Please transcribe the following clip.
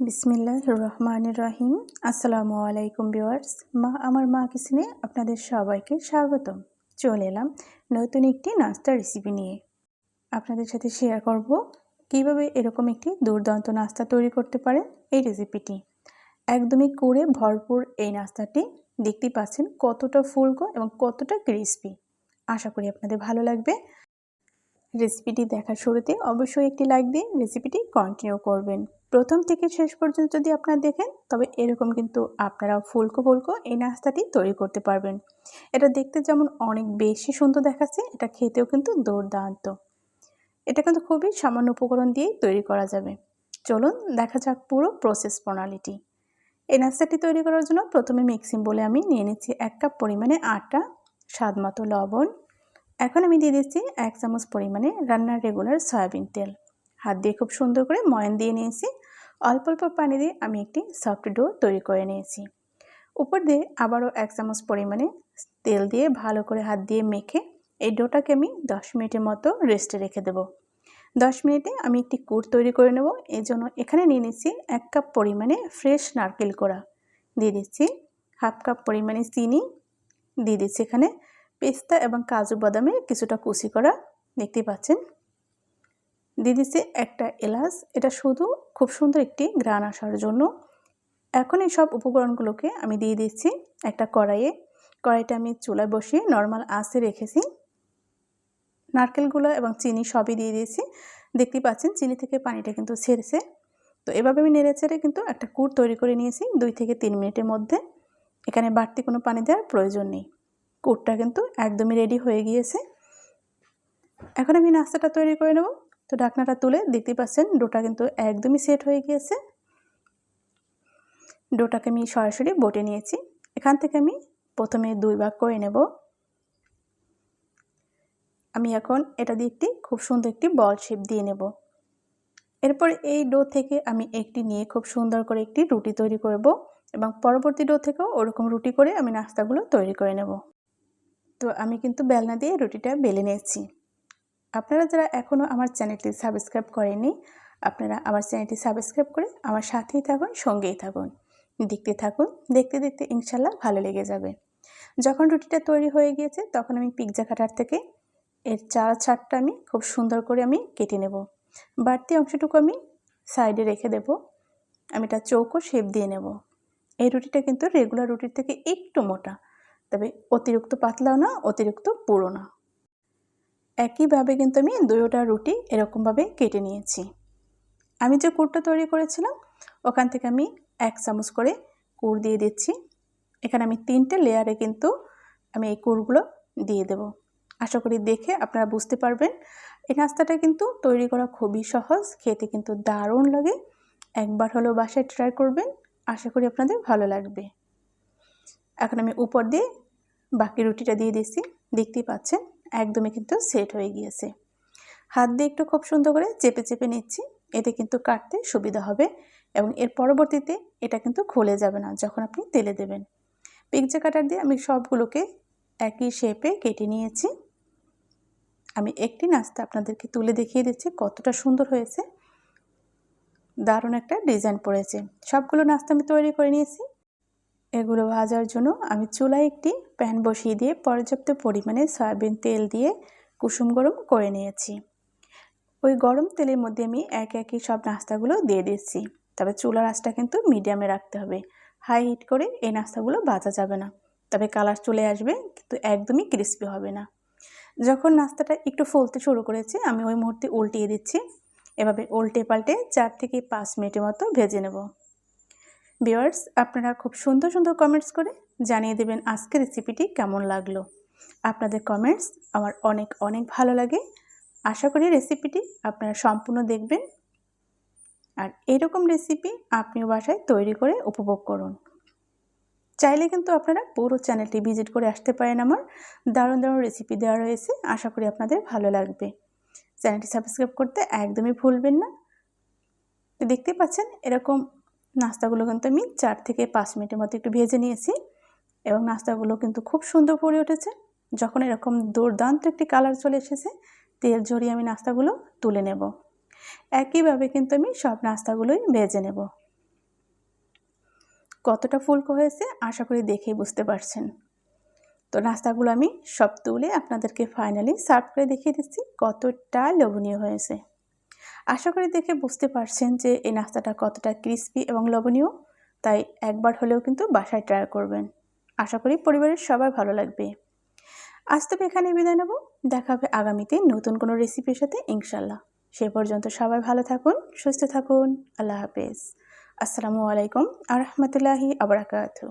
বিসমিল্লাহ রহমান রহিম। আসসালামু আলাইকুম ভিউয়ার্স। মা, আমার মা কিচেনে আপনাদের সবাইকে স্বাগতম। চলে এলাম নতুন একটি নাস্তা রেসিপি নিয়ে। আপনাদের সাথে শেয়ার করব কীভাবে এরকম একটি দুর্দান্ত নাস্তা তৈরি করতে পারেন এই রেসিপিটি একদমই করে ভরপুর এই নাস্তাটি দেখতেই পাচ্ছেন কতটা ফুলকো এবং কতটা ক্রিসপি আশা করি আপনাদের ভালো লাগবে। রেসিপিটি দেখার শুরুতে অবশ্যই একটি লাইক দিয়ে রেসিপিটি কন্টিনিউ করবেন। প্রথম থেকে শেষ পর্যন্ত যদি আপনারা দেখেন, তবে এরকম কিন্তু আপনারা ফুলকো ফুলকো এই নাস্তাটি তৈরি করতে পারবেন। এটা দেখতে যেমন অনেক বেশি সুন্দর দেখাচ্ছে, এটা খেতেও কিন্তু দুর্দান্ত। এটা কিন্তু খুবই সামান্য উপকরণ দিয়েই তৈরি করা যাবে। চলুন, দেখা যাক পুরো প্রসেস প্রণালীটি। এই নাস্তাটি তৈরি করার জন্য প্রথমে মিক্সিং বলে আমি নিয়ে নিচ্ছি এক কাপ পরিমাণে আটা স্বাদ মতো লবণ। এখন আমি দিয়ে দিচ্ছি এক চামচ পরিমাণে রান্নার রেগুলার সয়াবিন তেল। হাত দিয়ে খুব সুন্দর করে ময়ন দিয়ে নিয়েছি। অল্প অল্প পানি দিয়ে আমি একটি সফট ডো তৈরি করে নিয়েছি। উপর দিয়ে আবারও এক চামচ পরিমাণে তেল দিয়ে ভালো করে হাত দিয়ে মেখে এই ডোটাকে আমি দশ মিনিটের মতো রেস্টে রেখে দেব। দশ মিনিটে আমি একটি কুট তৈরি করে নেব। এই জন্য এখানে নিয়ে নিচ্ছি এক কাপ পরিমাণে ফ্রেশ নারকেল কোড়া। দিয়ে দিচ্ছি হাফ কাপ পরিমাণে চিনি। দিয়ে দিচ্ছি এখানে পেস্তা এবং কাজু বাদামের কিছুটা কুচি করা। দেখতে পাচ্ছেন? দিয়ে দিচ্ছি একটা এলাচ। এটা শুধু খুব সুন্দর একটি গ্রান আসার জন্য। এখন এই সব উপকরণগুলোকে আমি দিয়ে দিচ্ছি একটা কড়াইয়ে। কড়াইটা আমি চুলায় বসিয়ে নর্মাল আঁচে রেখেছি। নারকেলগুলো এবং চিনি সবই দিয়ে দিয়েছি। দেখতে পাচ্ছেন, চিনি থেকে পানিটা কিন্তু ছেড়েছে। তো এভাবে আমি নেড়ে ছেড়ে কিন্তু একটা কুট তৈরি করে নিয়েছি দুই থেকে তিন মিনিটের মধ্যে। এখানে বাড়তি কোনো পানি দেওয়ার প্রয়োজন নেই। কুটটা কিন্তু একদমই রেডি হয়ে গিয়েছে। এখন আমি নাস্তাটা তৈরি করে নেব। তো ঢাকনাটা তুলে দেখতে পাচ্ছেন ডোটা কিন্তু একদমই সেট হয়ে গিয়েছে। ডোটাকে আমি সরাসরি বটে নিয়েছি। এখান থেকে আমি প্রথমে দুই ভাগ করে নেব। আমি এখন এটা দিয়ে একটি খুব সুন্দর একটি বল শেপ দিয়ে নেব। এরপর এই ডো থেকে আমি একটি নিয়ে খুব সুন্দর করে একটি রুটি তৈরি করব এবং পরবর্তী ডো থেকেও ওরকম রুটি করে আমি নাস্তাগুলো তৈরি করে নেব। তো আমি কিন্তু বেলনা দিয়ে রুটিটা বেলে নিয়েছি। আপনারা যারা এখনও আমার চ্যানেলটি সাবস্ক্রাইব করেননি, আপনারা আমার চ্যানেলটি সাবস্ক্রাইব করে আমার সাথেই থাকুন, সঙ্গেই থাকুন। দেখতে থাকুন, দেখতে দেখতে ইনশাল্লাহ ভালো লেগে যাবে। যখন রুটিটা তৈরি হয়ে গিয়েছে, তখন আমি পিৎজা কাটার থেকে এর চার ছাড়টা আমি খুব সুন্দর করে আমি কেটে নেব। বাড়তি অংশটুকু আমি সাইডে রেখে দেব। আমি এটা চৌকো শেপ দিয়ে নেব। এই রুটিটা কিন্তু রেগুলার রুটির থেকে একটু মোটা, তবে অতিরিক্ত পাতলাও না, অতিরিক্ত পুরো না। একইভাবে কিন্তু আমি দুয়োটা রুটি এরকমভাবে কেটে নিয়েছি। আমি যে কুরটা তৈরি করেছিলাম, ওখান থেকে আমি এক চামচ করে কুড় দিয়ে দিচ্ছি। এখানে আমি তিনটে লেয়ারে কিন্তু আমি এই কুড়গুলো দিয়ে দেব। আশা করি দেখে আপনারা বুঝতে পারবেন। এই নাস্তাটা কিন্তু তৈরি করা খুবই সহজ, খেতে কিন্তু দারুণ লাগে। একবার হলেও বাসায় ট্রাই করবেন, আশা করি আপনাদের ভালো লাগবে। এখন আমি উপর দিয়ে বাকি রুটিটা দিয়ে দিচ্ছি। দেখতেই পাচ্ছেন একদমই কিন্তু সেট হয়ে গিয়েছে। হাত দিয়ে একটু খুব সুন্দর করে চেপে চেপে নিচ্ছি, এতে কিন্তু কাটতে সুবিধা হবে এবং এর পরবর্তীতে এটা কিন্তু খুলে যাবে না যখন আপনি তেলে দেবেন। পিকজা কাটার দিয়ে আমি সবগুলোকে একই শেপে কেটে নিয়েছি। আমি একটি নাস্তা আপনাদেরকে তুলে দেখিয়ে দিচ্ছি কতটা সুন্দর হয়েছে। দারুণ একটা ডিজাইন পড়েছে। সবগুলো নাস্তা আমি তৈরি করে নিয়েছি। এগুলো ভাজার জন্য আমি চুলায় একটি প্যান বসিয়ে দিয়ে পর্যাপ্ত পরিমাণে সয়াবিন তেল দিয়ে কুসুম গরম করে নিয়েছি। ওই গরম তেলের মধ্যে আমি এক একই সব নাস্তাগুলো দিয়ে দিচ্ছি। তবে চুলার আঁচটা কিন্তু মিডিয়ামে রাখতে হবে। হাই হিট করে এই নাস্তাগুলো ভাজা যাবে না। তবে কালার চলে আসবে, কিন্তু একদমই ক্রিস্পি হবে না। যখন নাস্তাটা একটু ফলতে শুরু করেছে, আমি ওই মুহূর্তে উল্টিয়ে দিচ্ছি। এভাবে উল্টে পাল্টে চার থেকে পাঁচ মিনিটের মতো ভেজে নেব। ভিওয়ার্স আপনারা খুব সুন্দর সুন্দর কমেন্টস করে জানিয়ে দেবেন আজকের রেসিপিটি কেমন লাগল। আপনাদের কমেন্টস আমার অনেক অনেক ভালো লাগে। আশা করি রেসিপিটি আপনারা সম্পূর্ণ দেখবেন। আর এরকম রেসিপি আপনিও বাসায় তৈরি করে উপভোগ করুন। চাইলে কিন্তু আপনারা পুরো চ্যানেলটি ভিজিট করে আসতে পারেন আমার। দারুণ দারুণ রেসিপি দেওয়া রয়েছে, আশা করি আপনাদের ভালো লাগবে। চ্যানেলটি সাবস্ক্রাইব করতে একদমই ভুলবেন না। দেখতে পাচ্ছেন এরকম নাস্তাগুলো কিন্তু আমি চার থেকে পাঁচ মিনিটের মতো একটু ভেজে নিয়েছি এবং নাস্তাগুলো কিন্তু খুব সুন্দর পড়ে উঠেছে। যখন এরকম দুর্দান্ত একটি কালার চলে এসেছে, তেল ঝরিয়ে আমি নাস্তাগুলো তুলে নেব। একইভাবে কিন্তু আমি সব নাস্তাগুলোই ভেজে নেব। কতটা ফুলকো হয়েছে আশা করি দেখেই বুঝতে পারছেন। তো নাস্তাগুলো আমি সব তুলে আপনাদেরকে ফাইনালি সার্ভ করে দেখিয়ে দিচ্ছি কতটা লোভনীয় হয়েছে। আশা করি দেখে বুঝতে পারছেন যে এই নাস্তাটা কতটা ক্রিস্পি এবং লবণীয় তাই একবার হলেও কিন্তু বাসায় ট্রাই করবেন। আশা করি পরিবারের সবার ভালো লাগবে। আজ তবে এখানে বিদায় নেব। দেখা হবে আগামীতে নতুন কোনো রেসিপির সাথে ইনশাল্লাহ সে পর্যন্ত সবাই ভালো থাকুন, সুস্থ থাকুন। আল্লাহ হাফেজ। আসসালামু আলাইকুম আ রহমতুল্লাহি আবরাকাতু